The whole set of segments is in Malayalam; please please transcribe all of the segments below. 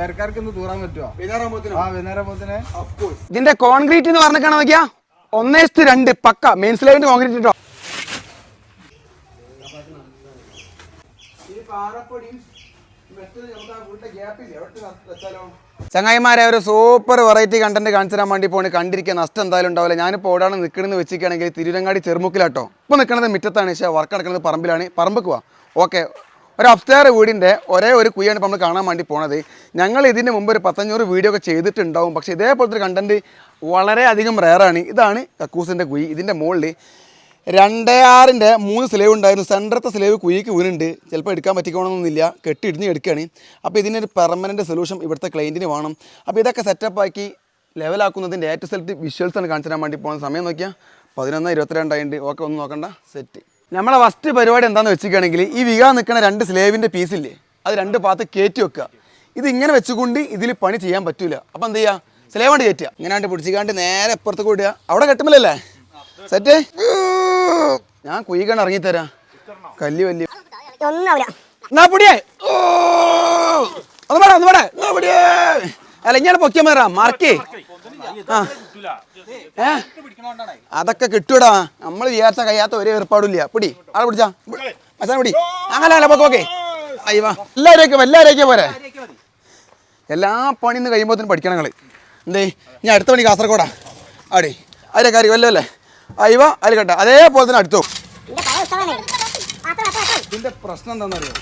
പേരക്കാർക്ക് ഒന്ന് തൂറാൻ പറ്റുമോ ആ ഇതിന്റെ കോൺക്രീറ്റ് എന്ന് പറഞ്ഞിട്ടാണ് നോക്കിയാ ഒന്നേസ്റ്റ് രണ്ട് പക്ക. മെയിൻ ലൈൻ കോൺക്രീറ്റ് ഇട്ടോ? ചങ്ങായിമാരെ ഒരു സൂപ്പർ വെറൈറ്റി കണ്ടന്റ് കാണിച്ചു തരാൻ വേണ്ടി പോണ്. കണ്ടിരിക്കുക നഷ്ടം എന്തായാലും ഉണ്ടാവില്ല. ഞാനിപ്പോൾ ഓടാണ് നിൽക്കണമെന്ന് വെച്ചിരിക്കുകയാണെങ്കിൽ തിരുരങ്ങാടി ചെറുമുക്കിലാട്ടോ. ഇപ്പോൾ നിൽക്കുന്നത് മിറ്റത്താണ് പക്ഷേ വർക്ക് നടക്കുന്നത് പറമ്പിലാണ്. പറമ്പ് പോവാ. ഓക്കെ ഒരു അപ്സ്റ്റെയർ വീടിന്റെ ഒരേ ഒരു കുയ്യാണ് ഇപ്പോൾ നമ്മൾ കാണാൻ വേണ്ടി പോണത്. ഞങ്ങൾ ഇതിന് മുമ്പ് ഒരു പത്തഞ്ഞൂറ് വീഡിയോ ഒക്കെ ചെയ്തിട്ടുണ്ടാവും. പക്ഷേ ഇതേപോലത്തെ ഒരു കണ്ടന്റ് വളരെയധികം റെയറാണ് ഇതാണ് കക്കൂസിന്റെ കുഴി. ഇതിന്റെ മുകളിൽ രണ്ടേ ആറിന്റെ മൂന്ന് സ്ലേവ് ഉണ്ടായിരുന്നു. സെന്ററത്തെ സ്ലേവ് കുഴിക്ക് വീണുണ്ട്. ചിലപ്പോൾ എടുക്കാൻ പറ്റിക്കണമെന്നൊന്നുമില്ല കെട്ടി ഇടിഞ്ഞ് എടുക്കുകയാണ് അപ്പോൾ ഇതിനൊരു പെർമനന്റ് സൊല്യൂഷൻ ഇവിടുത്തെ ക്ലയന്റിന് വേണം. അപ്പോൾ ഇതൊക്കെ സെറ്റപ്പ് ആക്കി ലെവലാക്കുന്നതിന്റെ ഏറ്റവും വിഷ്വൽസ് ആണ് കാണിച്ചു തരാൻ വേണ്ടി പോകുന്ന സമയം നോക്കിയാൽ പതിനൊന്ന് ഇരുപത്തിരണ്ടായിട്ടുണ്ട് ഓക്കെ ഒന്ന് നോക്കണ്ട. സെറ്റ് നമ്മളെ ഫസ്റ്റ് പരിപാടി എന്താണെന്ന് വെച്ചിരിക്കുകയാണെങ്കിൽ ഈ വികാൻ നിൽക്കുന്ന രണ്ട് സ്ലേവിന്റെ പീസില്ലേ അത് രണ്ട് ഭാഗത്ത് കയറ്റി വെക്കുക. ഇത് ഇങ്ങനെ വെച്ചുകൊണ്ട് ഇതിൽ പണി ചെയ്യാൻ പറ്റൂല. അപ്പോൾ എന്ത് ചെയ്യുക സ്ലേവാണ്ട് കയറ്റുക ഇങ്ങനെ പിടിച്ചിക്കാണ്ട് നേരെ എപ്പുറത്ത് കൂടുക അവിടെ കെട്ടുമ്പോഴല്ലേ സെറ്റ് ഞാൻ കുയ്യിക്കാണ്ട് ഇറങ്ങിത്തരാം. കല്ല് വല്യ ഒന്നാവില്ല എന്നാ പൊടിയേ. ഓ ഒന്ന് വേടാ ഒന്ന് വേടാ എന്നാ പൊടിയേ. അല്ല ഇങ്ങനെ പൊക്കിയ മതിടാ മാർക്കേ ആ. ഏ? അതൊക്കെ കിട്ടൂടാ. നമ്മൾ വിചാരിച്ച കഴിയാത്ത ഒരു ഏർപ്പാടില്ല പിടി ആളെ പിടിച്ചാ. മച്ചാൻ പിടി അങ്ങനെ അല്ല പൊക്കെ ഓക്കെ അയ്യവാ എല്ലാവരേക്കും എല്ലാവരേക്കും പോരെ. എല്ലാ പണിന്ന് കഴിയുമ്പോൾ പഠിക്കണം നിങ്ങൾ എന്തേ? ഞാൻ അടുത്ത പണി കാസർഗോഡാ. ആടി അതിലെ കാര്യം വല്ലോ അല്ലേ? അയ്യവ അതിൽ കേട്ടോ. അതേപോലെ തന്നെ അടുത്തു. ഇതിന്റെ പ്രശ്നം എന്താണെന്നറിയോ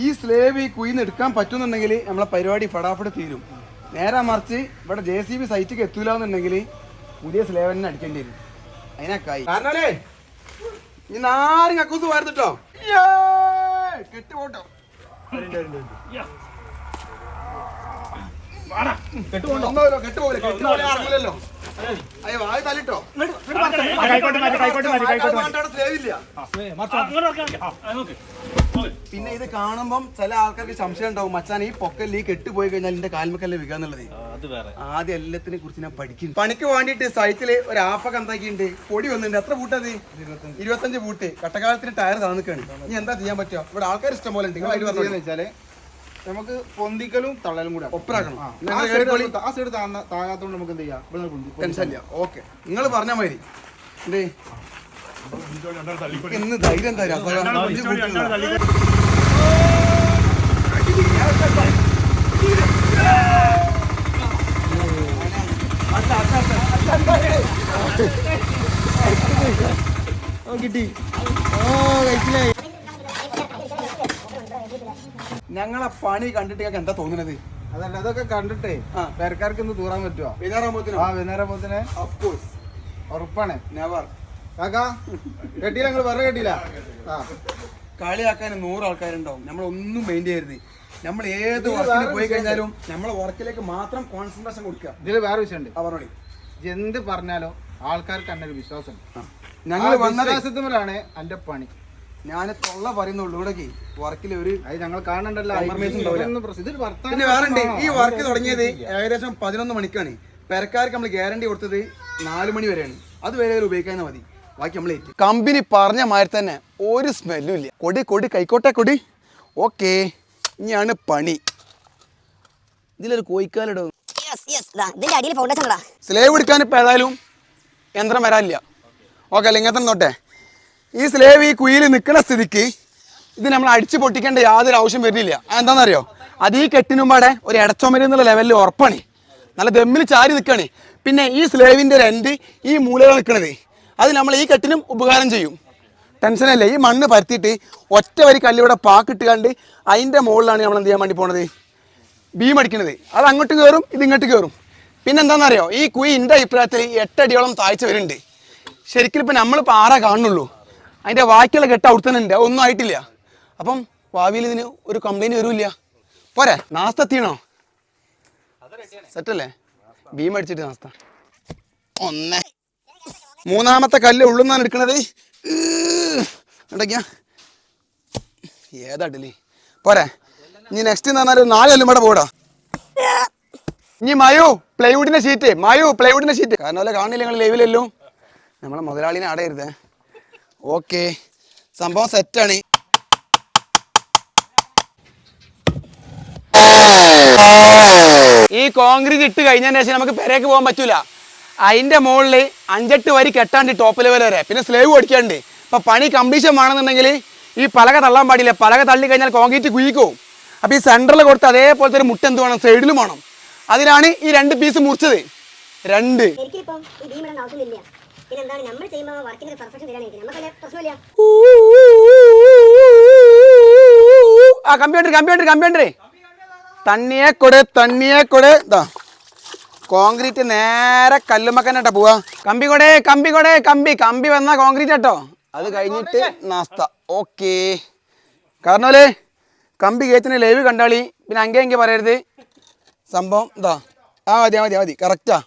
ഈ സ്ലേവ് ഈ കുയിന്ന് എടുക്കാൻ പറ്റുന്നുണ്ടെങ്കിൽ നമ്മളെ പരിപാടി ഫടാഫട് തീരും. നേരെ മറിച്ച് ഇവിടെ ജെ സി ബി സൈറ്റിക്ക് എത്തൂല എന്നുണ്ടെങ്കിൽ പുതിയ സ്ലേവനെ അടിക്കേണ്ടി വരും. അതിനൊക്കായി. കാരണല്ലേ ഇനി ആരും കക്കൂസ് വാർന്നിട്ടോ കെട്ടുപോട്ടോ. കെട്ടുപോലെ കെട്ടുപോലെ കെട്ട് പോലെ, കെട്ട് പോലെ ഇറങ്ങില്ലല്ലോ. അയ്യോ, ആയി തല്ലിട്ടോ. പിന്നെ ഇത് കാണുമ്പം ചില ആൾക്കാർക്ക് സംശയം ഉണ്ടാവും മച്ചാൻ ഈ പൊക്കൽ ഈ കെട്ട് പോയി കഴിഞ്ഞാൽ എന്റെ കാൽമക്കല്ലേ എന്നുള്ളത്? ആദ്യം എല്ലാത്തിനെ കുറിച്ച് ഞാൻ പഠിക്കും പണിക്ക് വേണ്ടിട്ട് സൈറ്റിൽ ഒരു ആഫൊക്കെ എന്താക്കിണ്ട് പൊടി വന്നിട്ടുണ്ട്. എത്ര പൂട്ടത് ഇരുപത്തഞ്ച്. പൂട്ട്. കട്ടക്കാലത്തിന് ടയർ താന്നിക്കാണ് ഇനി എന്താ ചെയ്യാൻ പറ്റുക? ഇവിടെ ആൾക്കാർ ഇഷ്ടം പോലെ ഉണ്ട്. നമുക്ക് പൊന്തിക്കലും തള്ളലും കൂടെ ഒപ്പരാക്കണം. ആ. സൈഡ് താങ്ങാത്തോണ്ട് നമുക്ക് എന്ത് ചെയ്യാം? ടെൻഷനില്ല ഓക്കെ. നിങ്ങൾ പറഞ്ഞ മതി എന്തേ? ഇന്ന് ധൈര്യം തരാം. കിട്ടി. ഞങ്ങളെ പണി കണ്ടിട്ട് ഞങ്ങൾക്ക് എന്താ തോന്നുന്നത്? അതല്ല അതൊക്കെ കണ്ടിട്ടേ. പേരക്കാർക്ക് ഇന്ന് തൂറാൻ പറ്റുമോ വൈകുന്നേരം ആ വൈകുന്നേരം പോത്തിന് ഓഫ് കോഴ്സ് ഉറപ്പാണ്. നെവർ കാക്കാ കെട്ടിയില്ല നിങ്ങൾ വേറെ കെട്ടിയില്ല? ആ. കളിയാക്കാൻ നൂറ് ആൾക്കാരുണ്ടാവും. നമ്മളൊന്നും മെയിൻ ചെയ്യരുത്. നമ്മൾ ഏത് വർക്കിൽ പോയി കഴിഞ്ഞാലും നമ്മളെ വർക്കിലേക്ക് മാത്രം കോൺസെൻട്രേഷൻ കൊടുക്കുക. ഇതിൽ വേറെ വിഷയമുണ്ട് പറഞ്ഞോളി. എന്ത് പറഞ്ഞാലോ ആൾക്കാർക്ക് തന്നെ ഒരു വിശ്വാസം ഞങ്ങൾ വന്ന വിശ്വാസത്തിലാണ് എന്റെ പണി. ഞാൻ തൊള്ള പറയുന്നുള്ളൂ. ഇവിടെ വർക്കിൽ ഒരു ഞങ്ങൾ കാണണ്ടല്ലോ. പിന്നെ വേറെ ഈ വർക്ക്? തുടങ്ങിയത് ഏകദേശം പതിനൊന്ന് മണിക്കാണ്. പെരക്കാർക്ക് നമ്മൾ ഗ്യാരണ്ടി കൊടുത്തത് നാല് മണി വരെയാണ്. അത് വരെ ഉപയോഗിക്കാൻ മതി. ബാക്കി നമ്മൾ കമ്പനി പറഞ്ഞ മാതിരി തന്നെ ഒരു സ്മെല്ലും ഇല്ല. കൊടി കൊടി കൈക്കോട്ടെ കൊടി. ഓക്കെ ഇനിയാണ് പണി. ഇതിലൊരു കോയിക്കാലിടും യെസ് യെസ് ഇതിന്റെ അടിയിൽ ഫൗണ്ടേഷൻ ഇടാ. സ്ലേവ് എടുക്കാൻ ഇപ്പം ഏതായാലും യന്ത്രം വരാനില്ല. ഓക്കെ അല്ല? ഇങ്ങനെ തന്നെ നോട്ടെ ഈ സ്ലേവ് ഈ കുയിൽ നിൽക്കുന്ന സ്ഥിതിക്ക് ഇത് നമ്മൾ അടിച്ചു പൊട്ടിക്കേണ്ട യാതൊരു ആവശ്യം വരുന്നില്ല. എന്താണെന്നറിയോ അത് ഈ കെട്ടിനുമ്പാടെ ഒരു ഇടച്ചുമരി എന്നുള്ള ലെവലിൽ ഉറപ്പാണ്. നല്ല ദമ്മിൽ ചാരി നിൽക്കുകയാണ് പിന്നെ ഈ സ്ലേവിന്റെ ഒരു എൻഡ് ഈ മൂലകൾ നിൽക്കണത് അത് നമ്മൾ ഈ കെട്ടിനും ഉപകാരം ചെയ്യും. ടെൻഷനല്ലേ ഈ മണ്ണ് പരത്തിയിട്ട് ഒറ്റ വരി കല്ലിവിടെ പാക്കിട്ട് കണ്ട് അതിന്റെ മുകളിലാണ് നമ്മൾ എന്ത് ചെയ്യാൻ വേണ്ടി പോണത്? ബീം അടിക്കണത്. അത് അങ്ങോട്ട് കയറും ഇത് ഇങ്ങോട്ട് കയറും പിന്നെ എന്താണെന്നറിയോ? ഈ കുയി എന്റെ അഭിപ്രായത്തിൽ എട്ടടിയോളം താഴ്ച വരുന്നുണ്ട്. ശരിക്കും ഇപ്പം നമ്മളിപ്പോൾ ആറാ കാണുന്നുള്ളൂ? അതിന്റെ ബാക്കിയുള്ള കെട്ട് അവിടെ തന്നെ ഒന്നും ആയിട്ടില്ല. അപ്പം ഭാവിയിൽ ഇതിന് ഒരു കംപ്ലൈന്റ് വരില്ല. പോരെ നാസ്ത എത്തിയണോ? സെറ്റല്ലേ? ബീം അടിച്ചിട്ട് നാസ്ത. ഒന്നേ. മൂന്നാമത്തെ കല്ല് ഉള്ളുന്നാണ് എടുക്കണത്. ഏതാ ഏതാട്ടില്ലേ പോരെ. ഇനി നെക്സ്റ്റ് എന്ന് പറഞ്ഞാൽ നാല് കല്ലും കൂടെ പോടാ. ഇനി മയു പ്ലൈവുഡിന്റെ ഷീറ്റ് മയു പ്ലൈവുഡിന്റെ ഷീറ്റ് കാരണം കാണില്ല നിങ്ങൾ ലൈവിലല്ലോ നമ്മളെ മുതലാളിനെ അടയരുത് ഓക്കെ. സംഭവം സെറ്റാണ്. കോൺക്രീറ്റ് ഇട്ട് കഴിഞ്ഞതിന് ശേഷം നമുക്ക് പെരേക്ക് പോകാൻ പറ്റൂല. അതിന്റെ മുകളിൽ അഞ്ചെട്ട് വരി കെട്ടാണ്ട് ടോപ്പ് ലെവൽ വരെ. പിന്നെ സ്ലേവ് ഓടിക്കാണ്ട്. ഇപ്പൊ പണി കംപ്ലീഷൻ വേണമെന്നുണ്ടെങ്കിൽ ഈ പലക തള്ളാൻ പാടില്ല. പലക തള്ളി കഴിഞ്ഞാൽ കോൺക്രീറ്റ് കുഴിക്കും അപ്പൊ ഈ സെന്ററിൽ കൊടുത്ത് അതേപോലത്തെ ഒരു മുട്ട എന്ത് വേണം? സൈഡിലും വേണം. അതിനാണ് ഈ രണ്ട് പീസ് മുറിച്ചത്. രണ്ട്. എനിക്കിപ്പം ഈ ഭീം ഇടേണ്ട ആവശ്യമില്ല പിന്നെ എന്താണ് നമ്മൾ ചെയ്യുമ്പോൾ വർക്കിന്റെ പെർഫെക്ഷൻ വരാനായിട്ട് നമുക്ക് പ്രശ്നമില്ല ആ കമ്പ്യൂട്ടർ കമ്പ്യൂട്ടർ കമ്പ്യൂട്ടർ തണ്ണിയെ കൊട് തണ്ണിയെ കൊട്. ഇതാ കോൺക്രീറ്റ് നേരെ കല്ലുമ്മക്കന്നെ പോവാ. കമ്പി കൊടേ കമ്പി കൊടേ കമ്പി. കമ്പി വന്ന കോൺക്രീറ്റ് കേട്ടോ. അത് കഴിഞ്ഞിട്ട് നാസ്ത. ഓക്കേ. കാരണമല്ലേ കമ്പി കയറ്റിന് ലൈവ് കണ്ടാളി. പിന്നെ അങ്കേ എങ്കിൽ പറയരുത്. സംഭവം ഇതാ ആ മതി മതി മതി. കറക്റ്റാ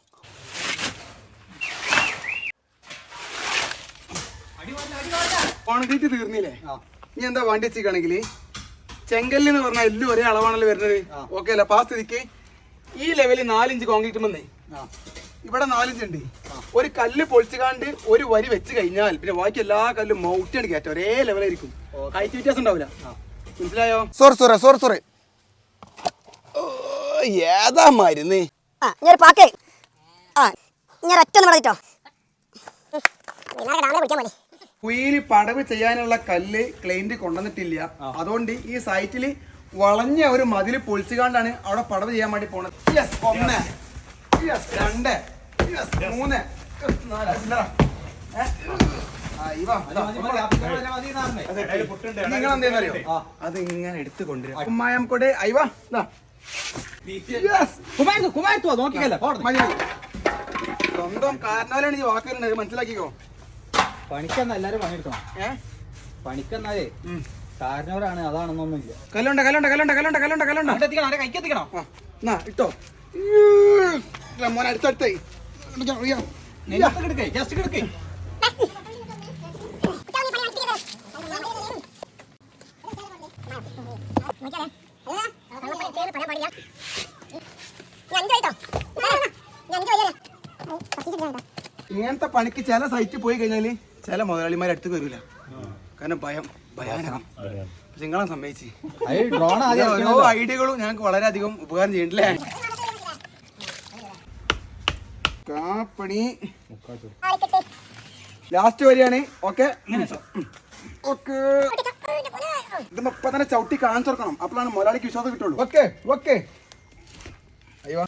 കോൺക്രീറ്റ് തീർന്നില്ലേ? ഇനി എന്താ വണ്ടി വെച്ചിരിക്കുകയാണെങ്കിൽ ചെങ്കല്ല് എന്ന് പറഞ്ഞാൽ എല്ലാം ഒരേ അളവാണല്ലോ വരുന്നത്. ഓക്കെ അല്ല? പാ സ്ഥിതിക്ക് ഈ ലെവലിൽ നാലിഞ്ച് കോൺക്രീറ്റ് വന്നേ. ഇവിടെ നാലിഞ്ച് ഉണ്ട് ഒരു കല്ല് പൊളിച്ചുകാണ്ട് ഒരു വരി വെച്ച് കഴിഞ്ഞാൽ പിന്നെ ബാക്കി എല്ലാ കല്ലും മൗട്ടിയാണ് കയറ്റം. ഒരേ ലെവലായിരിക്കും ഹൈറ്റ് വ്യത്യാസം ഉണ്ടാവില്ല. മനസ്സിലായോ? സോറി സോറി സോറി സോറി ഏതാ മരുന്ന്? ആ ഞാൻ പാക്കേ. ആ ഞാൻ ഒറ്റ ഒന്ന് പറഞ്ഞിട്ടോ ഡാമിനെ മതി. കുയിൽ പടവ് ചെയ്യാനുള്ള കല്ല് ക്ലൈന്റ് കൊണ്ടുവന്നിട്ടില്ല. അതുകൊണ്ട് ഈ സൈറ്റിൽ വളഞ്ഞ ഒരു മതിൽ പൊളിച്ചുകാണ്ടാണ് അവിടെ പടവ് ചെയ്യാൻ വേണ്ടി പോണത്. യെസ് ഒന്ന്. യെസ് രണ്ട്. യെസ് മൂന്ന്. നാല്. നിങ്ങൾ എന്തേന്നറിയോ അത് ഇങ്ങനെ എടുത്തു കൊണ്ടുവരും ഉമ്മായം കൊടെ. അയ്വാ Yes. നോക്കിക്കല്ലേ. സ്വന്തം കാരണവരാണ് ഈ വാക്കുകളുണ്ട് മനസ്സിലാക്കിക്കോ? പണിക്കെന്നാ എല്ലാരും പണിയെടുക്കണം? ഏ? പണിക്കെന്നാലേ ഉം. കാരണവരാണ് അതാണെന്നൊന്നുമില്ല. കല്ലുണ്ട കല്ലുണ്ട കല്ലുണ്ട കല്ലുണ്ട കല്ലുണ്ട കല്ലുണ്ട. എത്തിക്കണം ആരെ കൈക്ക് എത്തിക്കണം? എന്നാ ഇട്ടോ. ഇല്ല, മോനെ അടുത്തടുത്തേ കിടക്കേ ജസ്റ്റ് കിടക്കേ ഇങ്ങനത്തെ പണിക്ക് ചില സൈറ്റിൽ പോയി കഴിഞ്ഞാൽ ചില മുതലാളിമാർ അടുത്ത് വരില്ല കാരണം ഭയം ഭയാനകം. നിങ്ങളെ സമ്മതിച്ച് ഓരോ. ഐഡിയകളും ഞങ്ങൾക്ക് വളരെയധികം ഉപകാരം ചെയ്യണ്ടല്ലേ കാപ്പണി. ലാസ്റ്റ് വരികയാണ് ഓക്കെ ഓക്കെ ഇത് ഇപ്പൊ തന്നെ ചവിട്ടി കാണിച്ചു കൊടുക്കണം അപ്പോഴാണ് മുതലാളിക്ക് വിശ്വാസം കിട്ടുള്ളൂ. ഓക്കെ ഓക്കെ അയ്യോ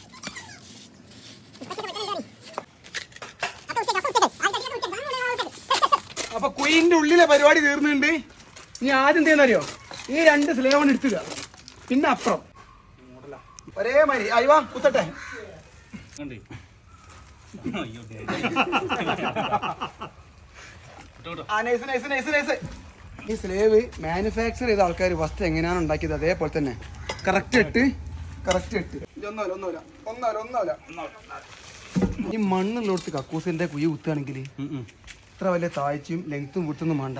അപ്പൊ കുയിന്റെ ഉള്ളിലെ പരിപാടി തീർന്നിട്ടുണ്ട് ഇനി ആദ്യം തീർന്നറിയോ ഈ രണ്ട് സ്ലേവൺ എടുത്തുക പിന്നെ അപ്പുറം. ഒരേ മാതിരി. അയ്യോ കുത്തട്ടെ. ഈ സ്ലേവ് മാനുഫാക്ചർ ചെയ്ത ആൾക്കാർ വസ്തു എങ്ങനെയാണ് ഉണ്ടാക്കിയത് അതേപോലെ തന്നെ. കറക്റ്റ് ഇട്ട് കറക്റ്റ് ഇട്ട്. ഒന്നല്ല ഒന്നുമില്ല ഒന്നല്ല ഒന്നുമില്ല ഈ മണ്ണുള്ളടത്ത് കക്കൂസിന്റെ കുഴി കുത്തുകയാണെങ്കിൽ ഇത്ര വലിയ താഴ്ചയും ലെങ്ത്തും വിട്ടൊന്നും വേണ്ട.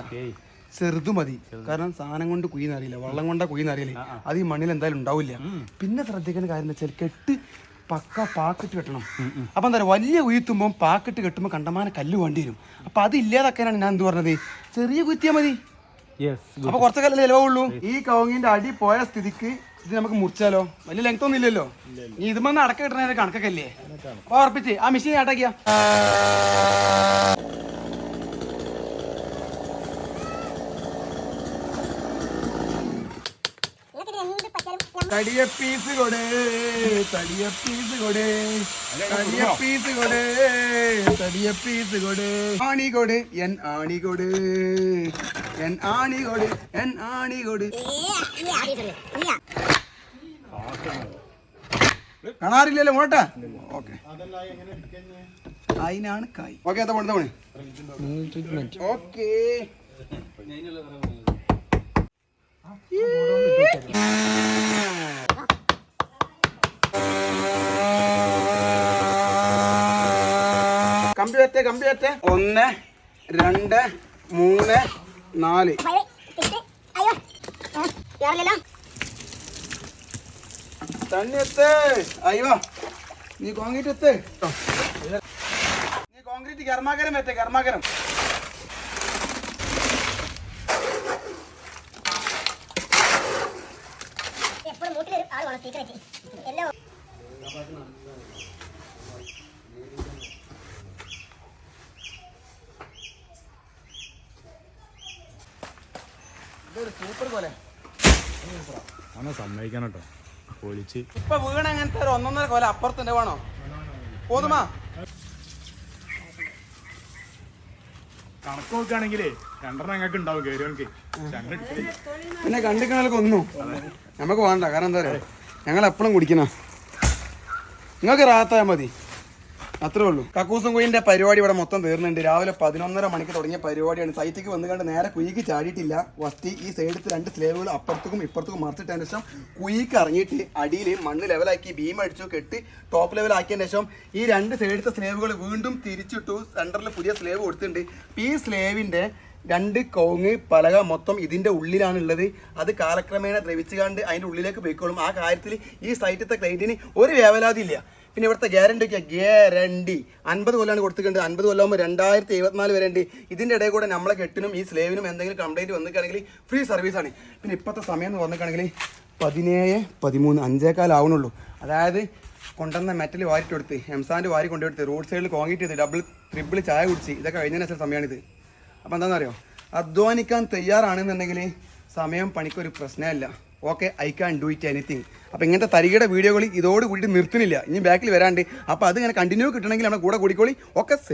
ചെറുതു മതി. കാരണം സാധനം കൊണ്ട് കുഴിന്നറിയില്ല വള്ളം കൊണ്ടാ കുഴിന്നറിയില്ല അത് ഈ മണ്ണിൽ എന്തായാലും ഉണ്ടാവില്ല. പിന്നെ ശ്രദ്ധിക്കേണ്ട കാര്യം എന്താ വെച്ചാൽ കെട്ട് പക്ക പാക്കിട്ട് കെട്ടണം. അപ്പൊ എന്താ പറയുക വലിയ കുയ്ത്തുമ്പോൾ പാക്കിട്ട് കെട്ടുമ്പോൾ കണ്ടമാനം കല്ല് വേണ്ടി വരും. അപ്പൊ അത് ഇല്ലാതാക്കാനാണ് ഞാൻ എന്ത് പറഞ്ഞത്? ചെറിയ കുത്തിയാ മതി. അപ്പൊ കുറച്ച് കല്ല് ചിലവുള്ളൂ ഈ കവുങ്ങിന്റെ അടി പോയ സ്ഥിതിക്ക് ഇത് നമുക്ക് മുറിച്ചാലോ? വലിയ ലെങ്ത് ഒന്നും ഇല്ലല്ലോ. നീ ഇതുമെന്ന് അടക്ക കിട്ടണ കണക്കൊക്കെ അല്ലേ? ഉറപ്പിച്ച്. ആ മെഷീൻ ആട്ടാക്കിയാ തടിയ പീസ് കൊടേ തടിയ പീസ് കൊടേ തടിയ പീസ് കൊടേ തടിയ പീസ് കൊടേ. ആണി കൊട് എൻ ആണി കൊട്. എൻ ആണി കൊട് എൻ ആണി കൊട്. കാണാറില്ലല്ലോ മോട്ടെ ഓക്കെ. അതിനാണ് കായ്. ഓക്കെ അതാ പോണ പോണേ ഓക്കേ. കമ്പി വെത്തെ കമ്പി വെത്തെ ഒന്ന് രണ്ട് മൂന്ന് നാല്. തണ്ണി എത്ത് അയ്യോ നീ കോൺക്രീറ്റ് എത്ത്. നീ കോൺക്രീറ്റ് കർമാകരം എത്ത് കർമാകരം എപ്പോഴും മൂട്ടിലൊരു ആൾ വേണം സീക്രറ്റ് എല്ലാം അവനെ സമ്മതിക്കണം കേട്ടോ പൊളിച്ച്. ഇപ്പൊ വീണ അങ്ങനത്തെ ഒരു ഒന്നൊന്നര കൊല അപ്പുറത്തിന്റെ വേണോ? പോതുമാ. കണക്ക് നോക്കുകയാണെങ്കിലേ രണ്ടെണ്ണം ഞങ്ങൾക്ക് ഉണ്ടാവും ഞങ്ങൾ പിന്നെ കണ്ടിക്കണൊക്കെ ഒന്നും നമുക്ക് വേണ്ട. കാരണം എന്താ പറയാ ഞങ്ങൾ എപ്പോഴും കുടിക്കണം. നിങ്ങൾക്ക് റാത്തായാൽ മതി. അത്രേ ഉള്ളൂ. കക്കൂസും കുയിലിന്റെ പരിപാടി ഇവിടെ മൊത്തം തീർന്നുണ്ട് രാവിലെ പതിനൊന്നര മണിക്ക് തുടങ്ങിയ പരിപാടിയാണ്. സൈറ്റിക്ക് വന്നു കണ്ട് നേരെ കുയിക്ക് ചാടിയിട്ടില്ല. വസ്തി ഈ സൈഡിൽ രണ്ട് സ്ലേവുകൾ അപ്പുറത്തേക്കും ഇപ്പുറത്തേക്കും മറിച്ചിട്ടതിന് ശേഷം കുയിക്ക് ഇറങ്ങിയിട്ട് അടിയിൽ മണ്ണ് ലെവലാക്കി ബീം അടിച്ചു കെട്ടി ടോപ്പ് ലെവലാക്കിയതിന് ശേഷം ഈ രണ്ട് സൈഡത്തെ സ്ലേവുകൾ വീണ്ടും തിരിച്ചിട്ടു സെന്ററിൽ പുതിയ സ്ലേവ് കൊടുത്തിട്ടുണ്ട്. ഈ സ്ലേവിന്റെ രണ്ട് കോങ്ങ് പലക മൊത്തം ഉള്ളിലാണ് ഉള്ളിലാണുള്ളത് അത് കാലക്രമേണ ദ്രവിച്ചു കണ്ട് അതിന്റെ ഉള്ളിലേക്ക് പോയിക്കോളും. ആ കാര്യത്തിൽ ഈ സൈറ്റത്തെ ക്ലൈന്റിന് ഒരു വേവലാതി ഇല്ല. പിന്നെ ഇവിടുത്തെ ഗ്യാരണ്ടി ഒക്കെ ഗ്യാരണ്ടി അൻപത് കൊല്ലമാണ് കൊടുത്തിട്ടുണ്ട് അൻപത് കൊല്ലാകുമ്പോൾ രണ്ടായിരത്തി എഴുപത്തിനാല് വരെ ഉണ്ട്. ഇതിന്റെ ഇടയിൽ കൂടെ നമ്മളെ കെട്ടിനും ഈ സ്ലേവിനും എന്തെങ്കിലും കംപ്ലൈന്റ് വന്നിട്ടാണെങ്കിൽ ഫ്രീ സർവീസാണ് പിന്നെ ഇപ്പോഴത്തെ സമയം എന്ന് പറഞ്ഞിട്ടാണെങ്കിൽ പതിനേഴ് പതിമൂന്ന് അഞ്ചേക്കാലാവണുള്ളൂ അതായത് കൊണ്ടുവന്ന മെറ്റൽ വാരിട്ട് കൊടുത്ത് എംസാന്റെ വാരി കൊണ്ടുകൊടുത്ത് റോഡ് സൈഡിൽ കോൺക്രീറ്റ് ചെയ്ത് ഡബിൾ ട്രിപ്പിൾ ചായ കുടിച്ച് ഇതൊക്കെ കഴിഞ്ഞതിന് ശേഷം സമയമാണിത് അപ്പോൾ എന്താണെന്നറിയോ? അധ്വാനിക്കാൻ തയ്യാറാണെന്നുണ്ടെങ്കിൽ സമയം പണിക്കൊരു പ്രശ്നമല്ല okay I can do it anything അപ്പോൾ ഇങ്ങനത്തെ തരികയുടെ വീഡിയോകൾ ഇതോട് കൂടിയിട്ട് നിർത്തുന്നില്ല. ഇനി ബാക്കിൽ വരാണ്ട്. അപ്പോൾ ഇങ്ങനെ കണ്ടിന്യൂ കിട്ടണമെങ്കിൽ നമ്മുടെ കൂടെ കൂടിക്കോളി. ഒക്കെ സെറ്റ്